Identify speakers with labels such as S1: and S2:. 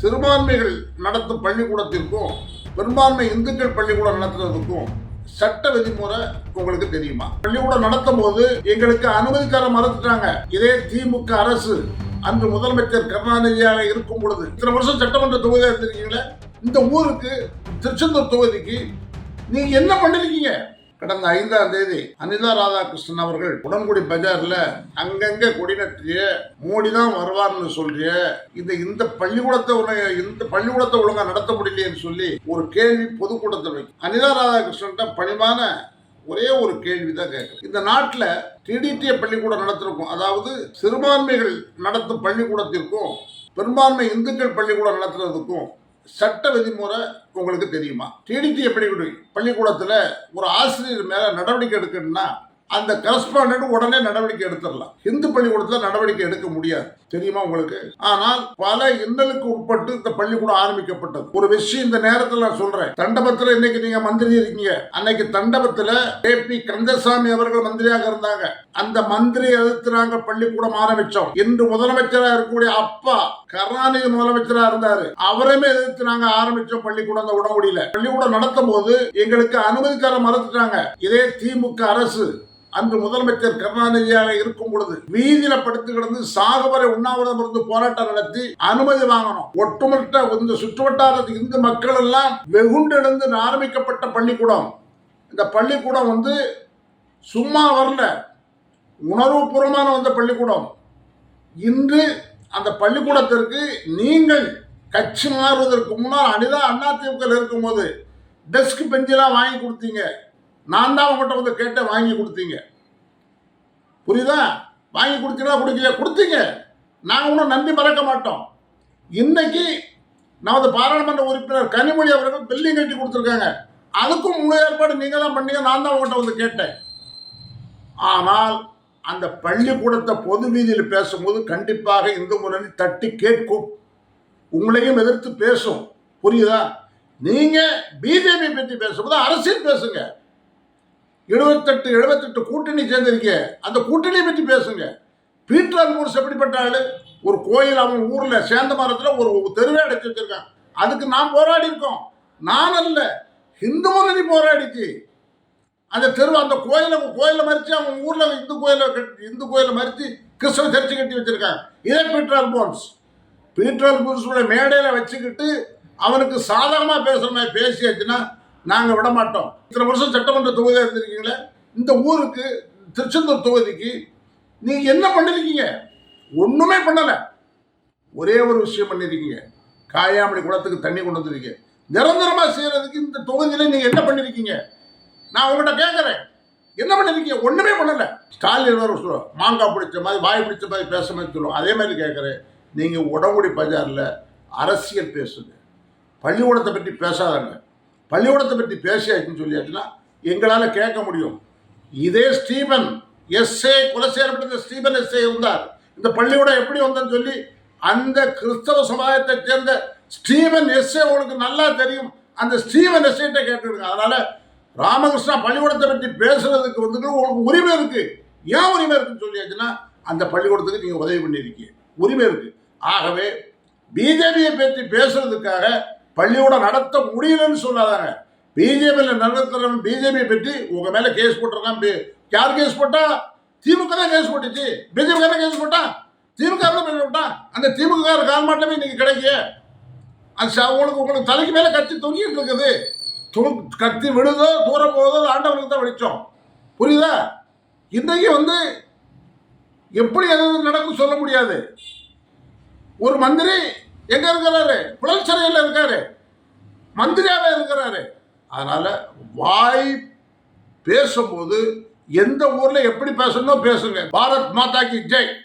S1: சிறுபான்மைகள் நடத்தும் பள்ளிக்கூடத்திற்கும் பெரும்பான்மை இந்துக்கள் பள்ளிக்கூடம் நடத்துறதுக்கும் சட்ட விதிமுறை உங்களுக்கு தெரியுமா? பள்ளிக்கூடம் நடத்தும் போது எங்களுக்கு அனுமதி தர மறுத்துட்டாங்க. இதே திமுக அரசு அன்று முதலமைச்சர் கருணாநிதியாக இருக்கும் பொழுது இத்தனை வருஷம் சட்டமன்ற தொகுதியாக இருந்திருக்கீங்களே? இந்த ஊருக்கு திருச்செந்தூர் தொகுதிக்கு நீங்க என்ன பண்ணிருக்கீங்க? கடந்த ஐந்தாம் தேதி அனிதா ராதாகிருஷ்ணன் அவர்கள் உடன்குடி பஜார்ல அங்கங்க கொடி நட்டிய மோடி தான் வருவார்னு சொல்றிய இந்த இந்த பள்ளிக்கூடத்தை இந்த பள்ளிக்கூடத்தை ஒழுங்கா நடத்த முடியலையேன்னு சொல்லி ஒரு கேள்வி பொதுக்கூட்டத்தில் வைக்கும். அனிதா ராதாகிருஷ்ணன் பணிவான ஒரே ஒரு கேள்வி தான் கேட்குறேன். இந்த நாட்டில் டிடிடிஏ பள்ளிக்கூடம் நடத்திருக்கும் அதாவது சிறுபான்மைகள் நடத்தும் பள்ளிக்கூடத்திற்கும் பெரும்பான்மை இந்துக்கள் பள்ளிக்கூடம் நடத்துறதுக்கும் சட்ட விதிமுறை உங்களுக்கு தெரியுமா? டிடிடி எப்படி பள்ளிக்கூடத்தில் ஒரு ஆசிரியர் மேலே நடவடிக்கை எடுக்கணும்னா அந்த கரஸ்பாண்டன்ட் உடனே நடவடிக்கை எடுத்துடலாம். இந்து பள்ளிக்கூடத்தில் நடவடிக்கை எடுக்க முடியாது. தெரியுமா உங்களுக்கு? ஆனால் பல இன்னலுக்கு உட்பட்டு இந்த பள்ளிக்கூடம் ஆரம்பிக்கப்பட்டது. ஒரு விஷயம் இந்த நேரத்தில் நான் சொல்றேன். தண்டபத்தில் இன்னைக்கு நீங்க மந்திரி இருக்கீங்க. அன்னைக்கு தண்டபத்தில் கே பி கந்தசாமி அவர்கள் மந்திரியாக இருந்தாங்க. அந்த மந்திரி எதிர்த்து நாங்கள் பள்ளிக்கூடம் ஆரம்பிச்சோம். இன்று முதலமைச்சராக இருக்கக்கூடிய அப்பா கருணாநிதி முதலமைச்சராக இருந்தாரு. அவரையுமே எதிர்த்து நாங்க ஆரம்பிச்சோம் பள்ளிக்கூடம் அந்த உடம்புடியில. பள்ளிக்கூடம் நடத்தும் போது எங்களுக்கு அனுமதி தர மறுத்துட்டாங்க. இதே திமுக அரசு அன்று முதலமைச்சர் கருணாநிதியாக இருக்கும் பொழுது வீதியில படுத்து கிடந்து சாகுவரை உண்ணாவிரதம் இருந்து போராட்டம் நடத்தி அனுமதி வாங்கணும். ஒட்டுமொத்த இந்த சுற்றுவட்டாரத்து இந்து மக்கள் எல்லாம் வெகுண்டெழுந்து ஆரம்பிக்கப்பட்ட பள்ளிக்கூடம். இந்த பள்ளிக்கூடம் வந்து சும்மா வரல. உணர்வுபூர்வமான வந்த பள்ளிக்கூடம். இன்று அந்த பள்ளிக்கூடத்திற்கு நீங்கள் கட்சி மாறுவதற்கு முன்னால் அனிதா அதிமுக இருக்கும்போது டெஸ்க் பெஞ்செல்லாம் வாங்கி கொடுத்தீங்க. நான் தான் உங்கள்கிட்ட வந்து கேட்டேன் வாங்கி கொடுத்தீங்க. புரியுதா? வாங்கி கொடுத்தீங்களா கொடுக்கல கொடுத்தீங்க. நாங்கள் ஒன்றும் நன்றி மறக்க மாட்டோம். இன்னைக்கு நமது பாராளுமன்ற உறுப்பினர் கனிமொழி அவர்கள் பில்டிங் கட்டி கொடுத்துருக்காங்க. அதுக்கும் முழு ஏற்பாடு நீங்கள் தான் பண்ணீங்க நான் தான் உங்கள்கிட்ட வந்து கேட்டேன். ஆனால் அந்த பள்ளிக்கூடத்தை பொது வீதியில் பேசும்போது கண்டிப்பாக இந்து முன்னணி தட்டி கேட்கும். உங்களையும் எதிர்த்து பேசும். புரியுதா? நீங்கள் பிஜேபி பற்றி பேசும்போது அரசியல் பேசுங்க. எழுபத்தெட்டு எழுபத்தெட்டு கூட்டணி சேர்ந்திருக்க அந்த கூட்டணியை பற்றி பேசுங்க. பீட்டர் மூர்ஸ் எப்படிப்பட்ட ஆள் ஒரு கோயில் அவன் ஊரில் சேர்ந்த மரத்தில் ஒரு தெருவே அடைச்சி வச்சிருக்கான். அதுக்கு நான் போராடி இருக்கோம். நான் அல்ல இந்து முன்னணி போராடிச்சு. அந்த தெரு அந்த கோயிலை கோயிலை மறித்து அவன் ஊரில் இந்து கோயிலை கட்டி இந்து கோயிலை மறித்து கிறிஸ்தவ சர்ச்சை கட்டி வச்சுருக்காங்க இதே பீட்டர் அல்போன்ஸ். பீட்டர் அல்போன்ஸோட மேடையில் வச்சுக்கிட்டு அவனுக்கு சாதகமாக பேசுகிற மாதிரி பேசியாச்சுன்னா நாங்கள் விட மாட்டோம் இத்தனை வருஷம் சட்டமன்ற தொகுதியாக இருந்திருக்கீங்களே? இந்த ஊருக்கு திருச்செந்தூர் தொகுதிக்கு நீங்கள் என்ன பண்ணிருக்கீங்க? ஒன்றுமே பண்ணலை. ஒரே ஒரு விஷயம் பண்ணியிருக்கீங்க காயாமணி குளத்துக்கு தண்ணி கொண்டு வந்திருக்கீங்க. நிரந்தரமாக செய்கிறதுக்கு இந்த தொகுதியில் நீங்கள் என்ன பண்ணியிருக்கீங்க நான் உங்கள்கிட்ட கேட்குறேன் என்ன பண்ணிருக்கீங்க? ஒன்றுமே பண்ணலை. ஸ்டாலின் வேறு சொல்லுவோம் மாங்காய் பிடிச்ச மாதிரி வாய் பிடிச்ச மாதிரி பேச மாதிரி சொல்லுவோம் அதே மாதிரி கேட்குறேன் நீங்கள் உடம்புடி பஜாரில் அரசியல் பேசுங்க. பள்ளிக்கூடத்தை பற்றி பேசாதாங்க. பள்ளிக்கூடத்தை பற்றி பேசியாச்சுன்னு சொல்லியாச்சுன்னா எங்களால் கேட்க முடியும். இதே ஸ்டீபன் எஸ்ஏ கொலை செய்யப்பட்ட ஸ்டீபன் எஸ்ஏ இருந்தார். இந்த பள்ளிக்கூடம் எப்படி வந்தேன்னு சொல்லி அந்த கிறிஸ்தவ சமுதாயத்தை சேர்ந்த ஸ்டீவன் எஸ்ஏ உங்களுக்கு நல்லா தெரியும். அந்த ஸ்டீவன் எஸ்ஏட்ட கேட்டுருங்க அதனால ராமகிருஷ்ணா பள்ளிக்கூடத்தை பற்றி பேசுறதுக்கு வந்து உங்களுக்கு உரிமை இருக்கு. ஏன் உரிமை இருக்குன்னு சொல்லியாச்சுன்னா அந்த பள்ளிக்கூடத்துக்கு நீங்கள் உதவி பண்ணியிருக்கீங்க. உரிமை இருக்கு. ஆகவே பிஜேபியை பற்றி பேசுறதுக்காக பள்ளிக்கூடம் நடத்த முடியலன்னு சொல்லாதாங்க பிஜேபியில் நடத்துறவன் பிஜேபியை பற்றி உங்கள் மேலே கேஸ் போட்டிருக்கான். யார் கேஸ் போட்டா? திமுக தான் கேஸ் போட்டுச்சு. பிஜேபி தான் கேஸ் போட்டா? திமுக தான் கேஸ் போட்டா அந்த திமுக கால் மாட்டமே இன்னைக்கு கிடைக்கு அது ச- உங்களுக்கு உங்களுக்கு தலைக்கு மேலே கத்தி தொங்கிட்டு இருக்குது. கத்தி விழுதோ தூரம் போதோ அது ஆண்டவனுக்கு தான் வெளிச்சம். புரியுதா? இன்றைக்கு வந்து எப்படி எது நடக்கும் சொல்ல முடியாது. ஒரு மந்திரி எங்க இருக்கிறாரு? புழல் சிறையில் இருக்காரு. மந்திரியாவே இருக்கிறாரு. அதனால வாய் பேசும்போது எந்த ஊர்ல எப்படி பேசணும் பேசுங்க. பாரத் மாதா கி ஜெய்.